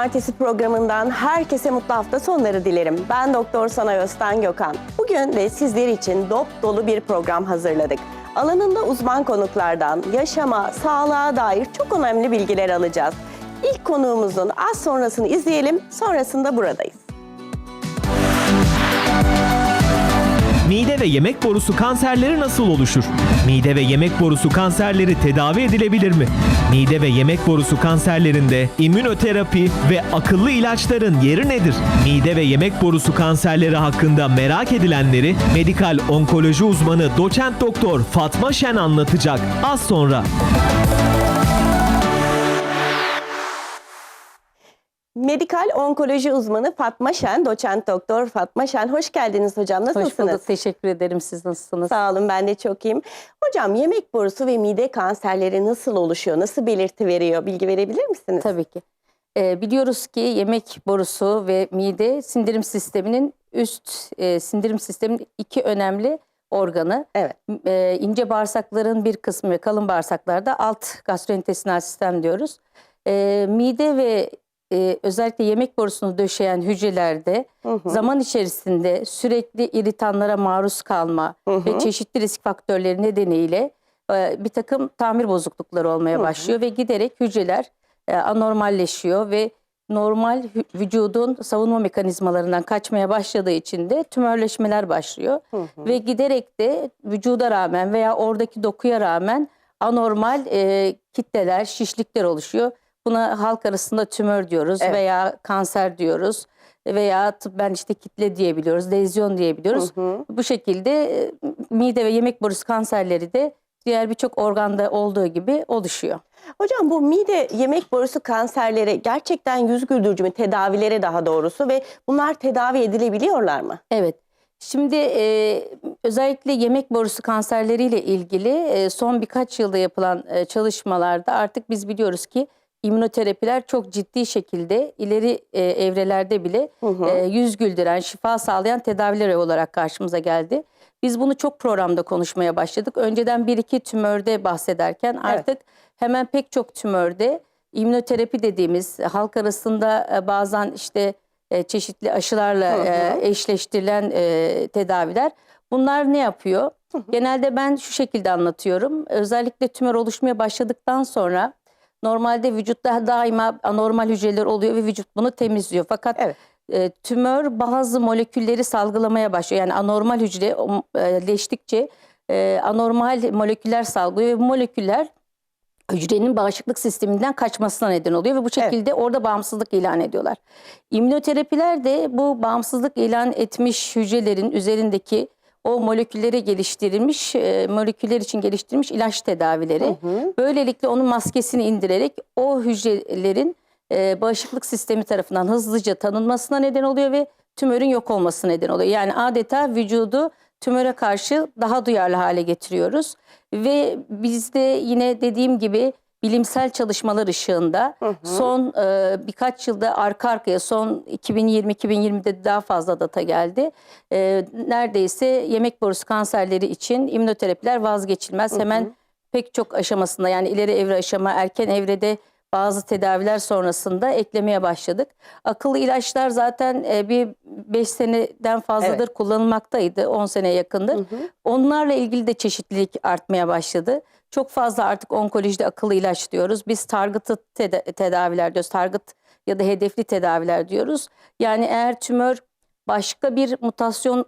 Cumartesi programından herkese mutlu hafta sonları dilerim. Ben Doktor Sanay Özten Gökhan. Bugün de sizler için dop dolu bir program hazırladık. Alanında uzman konuklardan yaşama, sağlığa dair çok önemli bilgiler alacağız. İlk konuğumuzun az sonrasını izleyelim, sonrasında buradayız. Mide ve yemek borusu kanserleri nasıl oluşur? Mide ve yemek borusu kanserleri tedavi edilebilir mi? Mide ve yemek borusu kanserlerinde immünoterapi ve akıllı ilaçların yeri nedir? Mide ve yemek borusu kanserleri hakkında merak edilenleri medikal onkoloji uzmanı doçent doktor Fatma Şen anlatacak. Az sonra. Medikal onkoloji uzmanı Fatma Şen, doçent doktor Fatma Şen. Hoş geldiniz hocam. Nasılsınız? Hoş bulduk. Teşekkür ederim. Siz nasılsınız? Sağ olun ben de çok iyiyim. Hocam yemek borusu ve mide kanserleri nasıl oluşuyor? Nasıl belirti veriyor? Bilgi verebilir misiniz? Tabii ki. Ee, biliyoruz ki yemek borusu ve mide sindirim sisteminin üst e, sindirim sisteminin iki önemli organı. Evet. Ee, ince bağırsakların bir kısmı ve kalın bağırsaklarda alt gastrointestinal sistem diyoruz. Ee, mide ve e, özellikle yemek borusunu döşeyen hücrelerde Hı hı. zaman içerisinde sürekli iritanlara maruz kalma Hı hı. ve çeşitli risk faktörleri nedeniyle e, bir takım tamir bozuklukları olmaya Hı hı. başlıyor ve giderek hücreler e, anormalleşiyor ve normal vücudun savunma mekanizmalarından kaçmaya başladığı için de tümörleşmeler başlıyor Hı hı. ve giderek de vücuda rağmen veya oradaki dokuya rağmen anormal e, kitleler, şişlikler oluşuyor. Buna halk arasında tümör diyoruz Evet. veya kanser diyoruz veya tıbben işte kitle diyebiliyoruz, lezyon diyebiliyoruz. Hı hı. Bu şekilde e, mide ve yemek borusu kanserleri de diğer birçok organda olduğu gibi oluşuyor. Hocam bu mide yemek borusu kanserleri gerçekten yüz güldürücü mü? Tedavilere daha doğrusu ve bunlar tedavi edilebiliyorlar mı? Evet. Şimdi e, özellikle yemek borusu kanserleriyle ilgili e, son birkaç yılda yapılan e, çalışmalarda artık biz biliyoruz ki immünoterapiler çok ciddi şekilde ileri e, evrelerde bile Hı hı. e, yüz güldüren, şifa sağlayan tedaviler olarak karşımıza geldi. Biz bunu çok programda konuşmaya başladık. Önceden bir iki tümörde bahsederken artık hemen pek çok tümörde immünoterapi dediğimiz halk arasında e, bazen işte e, çeşitli aşılarla Hı hı. e, eşleştirilen tedaviler. Bunlar ne yapıyor? Genelde ben şu şekilde anlatıyorum. Özellikle tümör oluşmaya başladıktan sonra normalde vücutta daima anormal hücreler oluyor ve vücut bunu temizliyor. Fakat Evet. e, tümör bazı molekülleri salgılamaya başlıyor. Yani anormal hücre e, leştikçe e, anormal moleküller salgılıyor ve bu moleküller hücrenin bağışıklık sisteminden kaçmasına neden oluyor ve bu şekilde orada bağımsızlık ilan ediyorlar. İmmünoterapiler de bu bağımsızlık ilan etmiş hücrelerin üzerindeki o molekülleri geliştirilmiş, e, moleküller için geliştirilmiş ilaç tedavileri. Hı hı. Böylelikle onun maskesini indirerek o hücrelerin e, bağışıklık sistemi tarafından hızlıca tanınmasına neden oluyor ve tümörün yok olmasına neden oluyor. Yani adeta vücudu tümöre karşı daha duyarlı hale getiriyoruz. Ve bizde yine dediğim gibi bilimsel çalışmalar ışığında Hı hı. son e, birkaç yılda arka arkaya son 2020-2020'de daha fazla data geldi. E, neredeyse yemek borusu kanserleri için immünoterapiler vazgeçilmez. Hemen pek çok aşamasında yani ileri evre aşama, erken evrede bazı tedaviler sonrasında eklemeye başladık. Akıllı ilaçlar zaten e, bir 5 seneden fazladır kullanılmaktaydı. 10 seneye yakındır. Hı hı. Onlarla ilgili de çeşitlilik artmaya başladı. Çok fazla artık onkolojide akıllı ilaç diyoruz. Biz targeted teda- tedaviler diyoruz. Target ya da hedefli tedaviler diyoruz. Yani eğer tümör başka bir mutasyon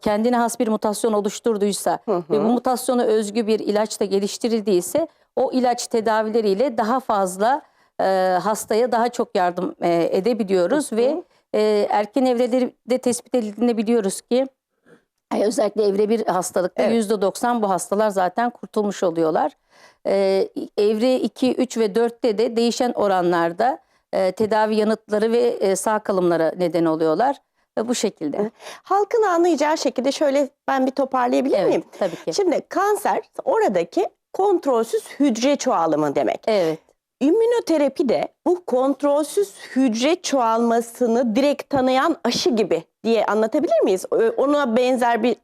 kendine has bir mutasyon oluşturduysa Hı hı. ve bu mutasyona özgü bir ilaç da geliştirildiyse o ilaç tedavileriyle daha fazla e, hastaya daha çok yardım e, edebiliyoruz Hı hı. ve e, erken evreleri tespit edildiğinde biliyoruz ki e, özellikle evre bir hastalıkta Evet. %90 bu hastalar zaten kurtulmuş oluyorlar. E, evre 2, 3 ve 4'te de değişen oranlarda e, tedavi yanıtları ve e, sağ kalımlara neden oluyorlar. Ve bu şekilde. Halkın anlayacağı şekilde şöyle ben bir toparlayabilir Evet, miyim? tabii ki. Şimdi kanser oradaki kontrolsüz hücre çoğalımı demek. Evet. İmmünoterapi de bu kontrolsüz hücre çoğalmasını direkt tanıyan aşı gibi diye anlatabilir miyiz? Ona benzer bir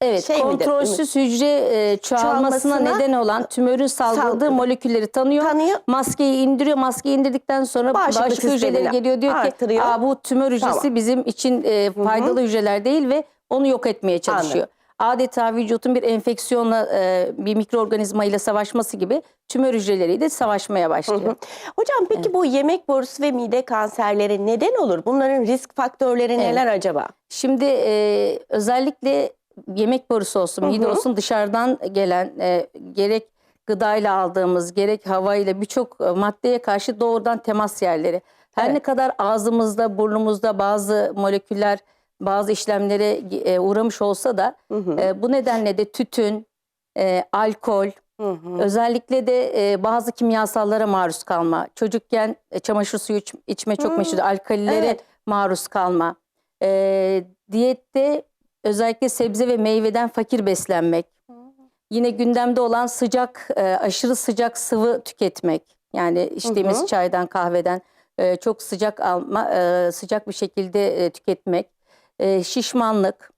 Evet, şey midir? kontrolsüz hücre e, çoğalmasına, Çoğalmasına neden olan tümörün salgıladığı salgı- molekülleri tanıyor. Tanıyor. Maskeyi indiriyor. Maskeyi indirdikten sonra Bağışıklık bağışıklık, hücreleri geliyor diyor ki artırıyor. Aa, bu tümör hücresi Tamam. bizim için e, faydalı hücreler değil ve onu yok etmeye çalışıyor. Adeta vücutun bir enfeksiyonla e, bir mikroorganizma ile savaşması gibi tümör hücreleriyle savaşmaya başlıyor. Hocam peki bu yemek borusu ve mide kanserleri neden olur? Bunların risk faktörleri neler acaba? Şimdi e, özellikle yemek borusu olsun, mide Hı hı. olsun dışarıdan gelen e, gerek gıdayla aldığımız gerek havayla birçok e, maddeye karşı doğrudan temas yerleri. Her Evet. ne kadar ağzımızda, burnumuzda bazı moleküller bazı işlemlere e, uğramış olsa da e, bu nedenle de tütün, e, alkol, Hı hı. Özellikle de e, bazı kimyasallara maruz kalma. Çocukken e, çamaşır suyu iç- içme çok Hmm, meşhur. Alkolilere evet. maruz kalma. E, diyette özellikle sebze ve meyveden fakir beslenmek. Yine gündemde olan sıcak, e, aşırı sıcak sıvı tüketmek. Yani içtiğimiz hı. çaydan, kahveden e, çok sıcak alma, e, sıcak bir şekilde e, tüketmek. E, şişmanlık.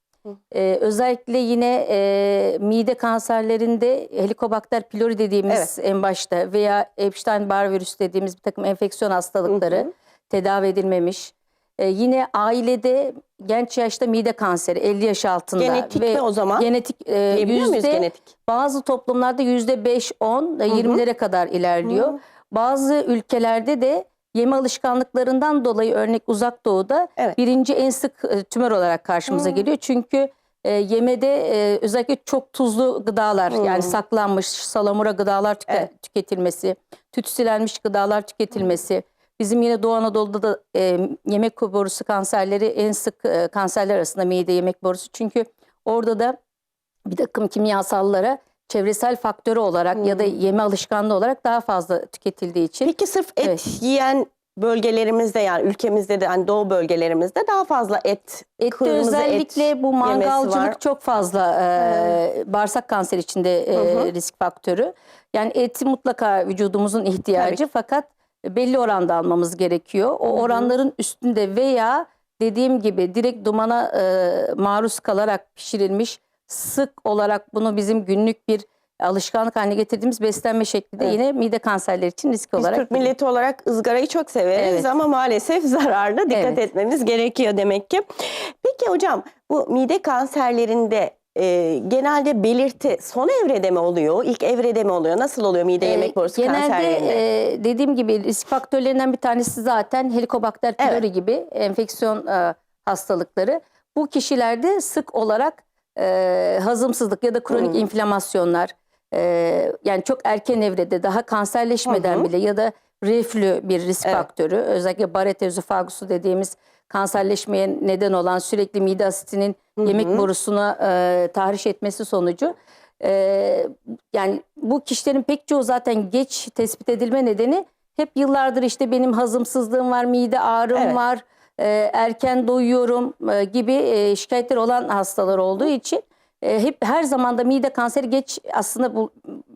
E, özellikle yine e, mide kanserlerinde Helicobacter pylori dediğimiz en başta veya Epstein-Barr virüsü dediğimiz bir takım enfeksiyon hastalıkları Hı hı. tedavi edilmemiş. E, yine ailede genç yaşta mide kanseri 50 yaş altında Genetik ve mi o zaman? genetik e, Diyebiliyor muyuz yüzde genetik? bazı toplumlarda yüzde 5 10 e, 20'lere kadar ilerliyor. Bazı ülkelerde de yeme alışkanlıklarından dolayı örnek uzak doğuda Evet. birinci en sık e, tümör olarak karşımıza geliyor. Çünkü e, yemede e, özellikle çok tuzlu gıdalar yani saklanmış salamura gıdalar tüke- Evet. tüketilmesi, tütsülenmiş gıdalar tüketilmesi. Bizim yine Doğu Anadolu'da da e, yemek borusu kanserleri en sık e, kanserler arasında mide yemek borusu. Çünkü orada da bir takım kimyasallara çevresel faktörü olarak ya da yeme alışkanlığı olarak daha fazla tüketildiği için. Peki sırf et Evet. yiyen bölgelerimizde yani ülkemizde de hani doğu bölgelerimizde daha fazla et, kırmızı özellikle et bu mangalcılık çok fazla e, bağırsak kanseri içinde e, Hı hı. risk faktörü. Yani eti mutlaka vücudumuzun ihtiyacı fakat belli oranda almamız gerekiyor. O oranların üstünde veya dediğim gibi direkt dumana e, maruz kalarak pişirilmiş sık olarak bunu bizim günlük bir alışkanlık haline getirdiğimiz beslenme şekli de Evet. yine mide kanserleri için risk Biz olarak Türk milleti olarak ızgarayı çok severiz Evet. ama maalesef zararlı. Dikkat Evet. etmemiz gerekiyor demek ki. Peki hocam bu mide kanserlerinde e, genelde belirti son evrede mi oluyor? İlk evrede mi oluyor? Nasıl oluyor mide Ee, yemek borusu Genelde kanserlerinde? e, dediğim gibi risk faktörlerinden bir tanesi zaten Helicobacter pylori Evet. gibi enfeksiyon e, hastalıkları. Bu kişilerde sık olarak e, hazımsızlık ya da kronik Hmm. inflamasyonlar e, yani çok erken evrede daha kanserleşmeden Hı hı. bile ya da reflü bir risk Evet. faktörü özellikle Barrett özofagusu dediğimiz kanserleşmeye neden olan sürekli mide asitinin yemek borusuna e, tahriş etmesi sonucu e, yani bu kişilerin pek çoğu zaten geç tespit edilme nedeni hep yıllardır işte benim hazımsızlığım var, mide ağrım Evet. var, erken doyuyorum e, gibi e, şikayetler olan hastalar olduğu için e, hep her zaman da mide kanseri geç aslında bu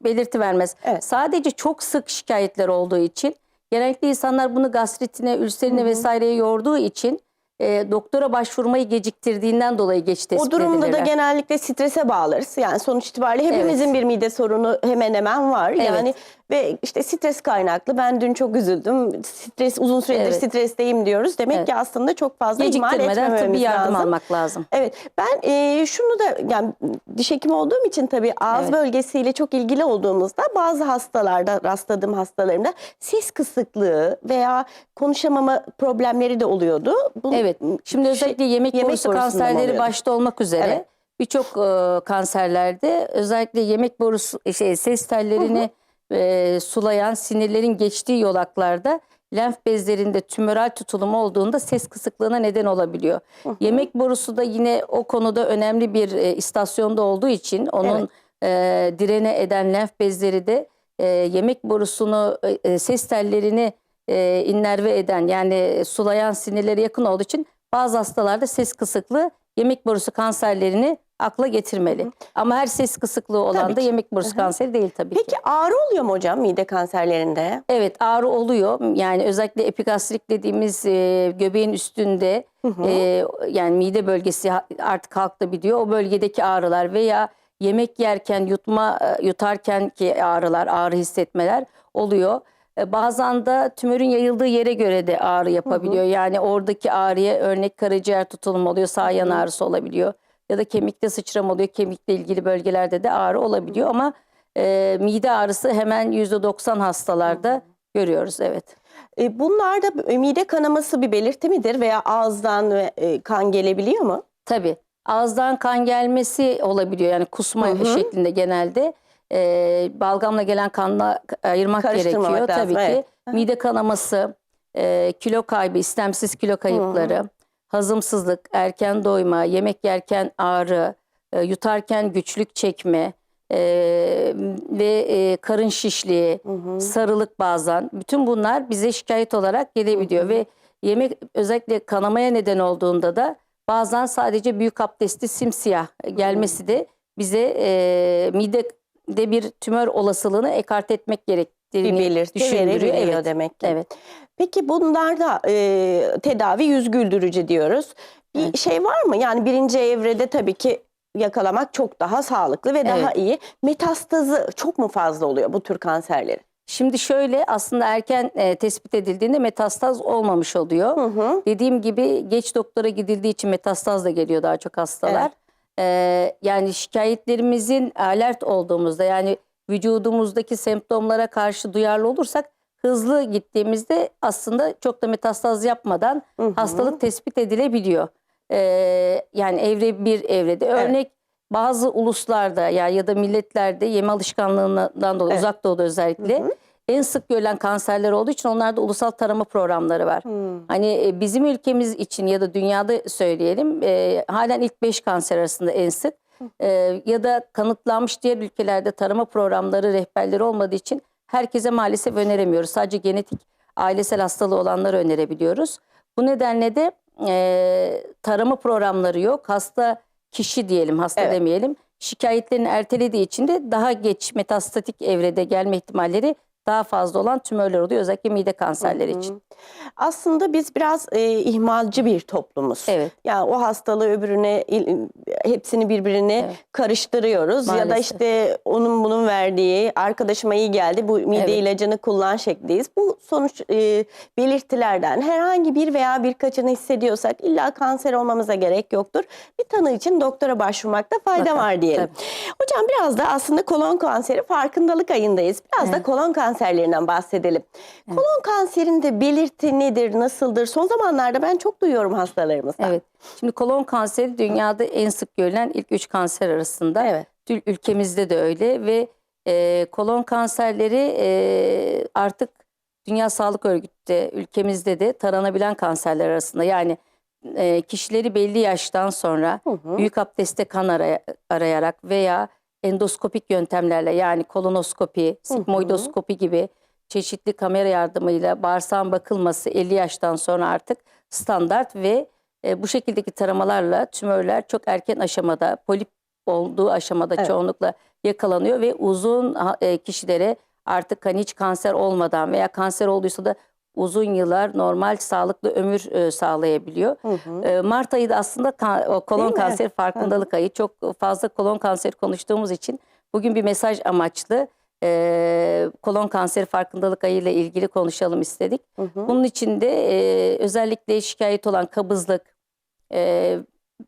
belirti vermez. Evet. Sadece çok sık şikayetler olduğu için genellikle insanlar bunu gastritine, ülserine vesaireye yorduğu için e, doktora başvurmayı geciktirdiğinden dolayı geç tespit O durumda da edilirler. genellikle strese bağlarız. Yani sonuç itibariyle hepimizin bir mide sorunu hemen hemen var. Yani ve işte stres kaynaklı ben dün çok üzüldüm. Stres uzun süredir Evet. stresteyim diyoruz. Demek Evet. ki aslında çok fazla ihmal etmememiz tıbbi yardım lazım. almak lazım. Evet ben e, şunu da yani diş hekimi olduğum için tabii ağız Evet. bölgesiyle çok ilgili olduğumuzda bazı hastalarda rastladığım hastalarımda ses kısıklığı veya konuşamama problemleri de oluyordu. Bu, Evet. Şimdi şey, özellikle yemek, yemek borusu kanserleri başta olmak üzere Evet. birçok e, kanserlerde özellikle yemek borusu şey ses tellerini e, sulayan sinirlerin geçtiği yolaklarda lenf bezlerinde tümöral tutulum olduğunda ses kısıklığına neden olabiliyor. Yemek borusu da yine o konuda önemli bir e, istasyonda olduğu için onun e, direne eden lenf bezleri de e, yemek borusunu e, e, ses tellerini e, innerve eden yani sulayan sinirlere yakın olduğu için bazı hastalarda ses kısıklığı yemek borusu kanserlerini akla getirmeli. Ama her ses kısıklığı olan Tabii da ki. yemek borusu kanseri değil tabii ki. Peki ağrı oluyor mu hocam mide kanserlerinde? Evet ağrı oluyor. Yani özellikle epigastrik dediğimiz e, göbeğin üstünde e, yani mide bölgesi artık kalkabiliyor. O bölgedeki ağrılar veya yemek yerken yutma e, yutarken ki ağrılar, ağrı hissetmeler oluyor. E, bazen de tümörün yayıldığı yere göre de ağrı yapabiliyor. Yani oradaki ağrıya örnek karaciğer tutulumu oluyor, sağ yan ağrısı olabiliyor. Ya da kemikte sıçrama oluyor. Kemikle ilgili bölgelerde de ağrı olabiliyor ama e, mide ağrısı hemen %90 hastalarda görüyoruz evet. E, Bunlarda mide kanaması bir belirti midir veya ağızdan e, kan gelebiliyor mu? Tabii ağızdan kan gelmesi olabiliyor yani kusma Hı hı. şeklinde genelde. E, balgamla gelen kanla ayırmak Karıştırmamak gerekiyor lazım, tabii ki. evet. Mide kanaması, e, kilo kaybı, istemsiz kilo kayıpları, hazımsızlık, erken doyma, yemek yerken ağrı, e, yutarken güçlük çekme e, ve e, karın şişliği, sarılık bazen. Bütün bunlar bize şikayet olarak gelebiliyor ve yemek özellikle kanamaya neden olduğunda da bazen sadece büyük abdesti simsiyah gelmesi de bize e, midede bir tümör olasılığını ekart etmek Bir belirti düşündürüyor. verebiliyor Evet. demek ki. Evet. Peki bunlarda e, tedavi yüz güldürücü diyoruz. Bir Evet. şey var mı? Yani birinci evrede tabii ki yakalamak çok daha sağlıklı ve daha Evet. iyi. Metastazı çok mu fazla oluyor bu tür kanserlerin? Şimdi şöyle aslında erken e, tespit edildiğinde metastaz olmamış oluyor. Hı hı. Dediğim gibi geç doktora gidildiği için metastaz da geliyor daha çok hastalar. Evet. Ee, yani şikayetlerimizin alert olduğumuzda yani vücudumuzdaki semptomlara karşı duyarlı olursak hızlı gittiğimizde aslında çok da metastaz yapmadan Hı hı. hastalık tespit edilebiliyor. Ee, yani evre bir evrede. Evet. Örnek bazı uluslarda ya ya da milletlerde yeme alışkanlığından dolayı Evet. uzak doğuda özellikle Hı hı. en sık görülen kanserler olduğu için onlarda ulusal tarama programları var. Hı. Hani e, bizim ülkemiz için ya da dünyada söyleyelim e, halen ilk 5 kanser arasında en sık. E, ya da kanıtlanmış diğer ülkelerde tarama programları rehberleri olmadığı için herkese maalesef öneremiyoruz. Sadece genetik ailesel hastalığı olanları önerebiliyoruz. Bu nedenle de e, tarama programları yok. Hasta kişi diyelim hasta Evet. demeyelim. Şikayetlerini ertelediği için de daha geç metastatik evrede gelme ihtimalleri daha fazla olan tümörler oluyor. Özellikle mide kanserleri için. Aslında biz biraz e, ihmalci bir toplumuz. Evet. Yani o hastalığı öbürüne il- hepsini birbirine Evet. karıştırıyoruz ya da Maalesef. işte onun bunun verdiği arkadaşıma iyi geldi bu mide Evet. ilacını kullan şeklindeyiz. Bu sonuç e, belirtilerden herhangi bir veya birkaçını hissediyorsak illa kanser olmamıza gerek yoktur. Bir tanı için doktora başvurmakta fayda Bakın, var diyelim. Hocam biraz da aslında kolon kanseri farkındalık ayındayız. Biraz da Evet. kolon kanserlerinden bahsedelim. Kolon kanserinde belirti nedir, nasıldır? Son zamanlarda ben çok duyuyorum hastalarımızdan. Evet. Şimdi kolon kanseri dünyada en sık görülen ilk üç kanser arasında. Evet. Ül- Ülkemizde de öyle ve e, kolon kanserleri e, artık Dünya Sağlık Örgütü'de ülkemizde de taranabilen kanserler arasında. Yani e, kişileri belli yaştan sonra Hı hı. büyük abdeste kan araya- arayarak veya endoskopik yöntemlerle yani kolonoskopi, sigmoidoskopi gibi çeşitli kamera yardımıyla bağırsağın bakılması 50 yaştan sonra artık standart ve e, bu şekildeki taramalarla tümörler çok erken aşamada, polip olduğu aşamada Evet. çoğunlukla yakalanıyor ve uzun e, kişilere artık hani hiç kanser olmadan veya kanser olduysa da uzun yıllar normal sağlıklı ömür e, sağlayabiliyor. Hı hı. E, Mart ayı da aslında kan- kolon Değil mi? kanseri farkındalık ayı. Çok fazla kolon kanseri konuştuğumuz için bugün bir mesaj amaçlı e, kolon kanseri farkındalık ayı ile ilgili konuşalım istedik. Hı hı. Bunun için de e, özellikle şikayet olan kabızlık, e,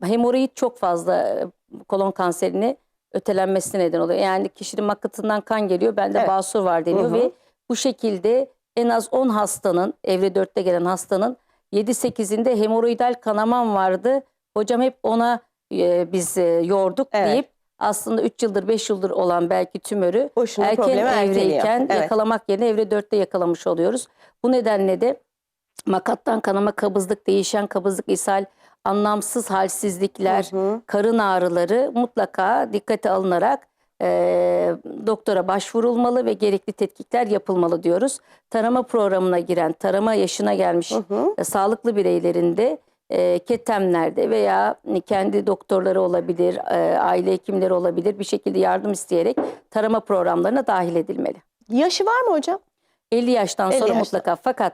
hemoroid çok fazla e, kolon kanserini ötelenmesine neden oluyor. Yani kişinin makatından kan geliyor, bende Evet. basur var deniyor Hı hı. ve bu şekilde en az 10 hastanın, evre 4'te gelen hastanın 7-8'inde hemoroidal kanamam vardı. Hocam hep ona e, biz e, yorduk Evet. deyip aslında 3 yıldır 5 yıldır olan belki tümörü Boşuna erken problemi erteliyor. evreyken Evet. yakalamak yerine evre 4'te yakalamış oluyoruz. Bu nedenle de makattan kanama, kabızlık, değişen kabızlık, ishal, anlamsız halsizlikler, Hı hı. karın ağrıları mutlaka dikkate alınarak e, doktora başvurulmalı ve gerekli tetkikler yapılmalı diyoruz. Tarama programına giren, tarama yaşına gelmiş Hı hı. e, sağlıklı bireylerinde e, ketemlerde veya kendi doktorları olabilir, e, aile hekimleri olabilir bir şekilde yardım isteyerek tarama programlarına dahil edilmeli. Yaşı var mı hocam? 50 yaştan 50 sonra yaştan. mutlaka fakat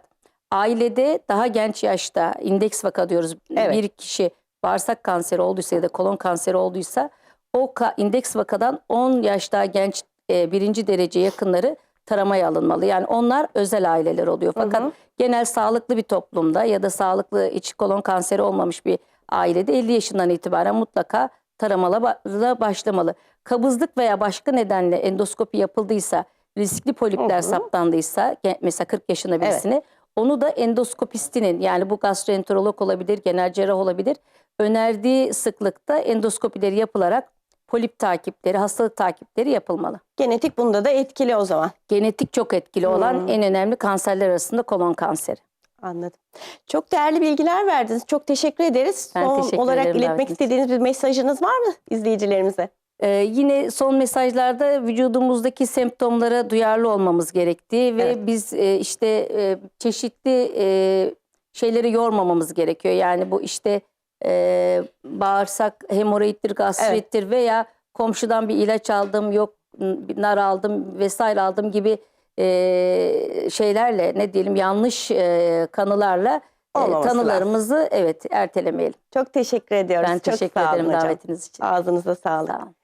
ailede daha genç yaşta indeks vaka diyoruz. Evet. Bir kişi bağırsak kanseri olduysa ya da kolon kanseri olduysa o indeks vakadan 10 yaş daha genç e, birinci derece yakınları taramaya alınmalı. Yani onlar özel aileler oluyor. Fakat hı. genel sağlıklı bir toplumda ya da sağlıklı iç kolon kanseri olmamış bir ailede 50 yaşından itibaren mutlaka taramalara başlamalı. Kabızlık veya başka nedenle endoskopi yapıldıysa, riskli polipler Hı hı. saptandıysa, mesela 40 yaşında Evet. birisine onu da endoskopistinin yani bu gastroenterolog olabilir, genel cerrah olabilir önerdiği sıklıkta endoskopileri yapılarak polip takipleri, hastalık takipleri yapılmalı. Genetik bunda da etkili o zaman. Genetik çok etkili olan Hmm. en önemli kanserler arasında kolon kanseri. Anladım. Çok değerli bilgiler verdiniz. Çok teşekkür ederiz. Ben Son teşekkür olarak ederim iletmek davetiniz istediğiniz bir mesajınız var mı izleyicilerimize? Ee, yine son mesajlarda vücudumuzdaki semptomlara duyarlı olmamız gerektiği ve Evet. biz e, işte e, çeşitli e, şeyleri yormamamız gerekiyor. Yani bu işte e, bağırsak hemoroiddir, gastrittir veya komşudan bir ilaç aldım, yok nar aldım vesaire aldım gibi e, şeylerle ne diyelim yanlış e, kanılarla Olmaması tanılarımızı evet ertelemeyelim. Çok teşekkür ediyoruz. Ben Çok teşekkür ederim hocam. davetiniz için. Ağzınıza sağlık. Sağ olun.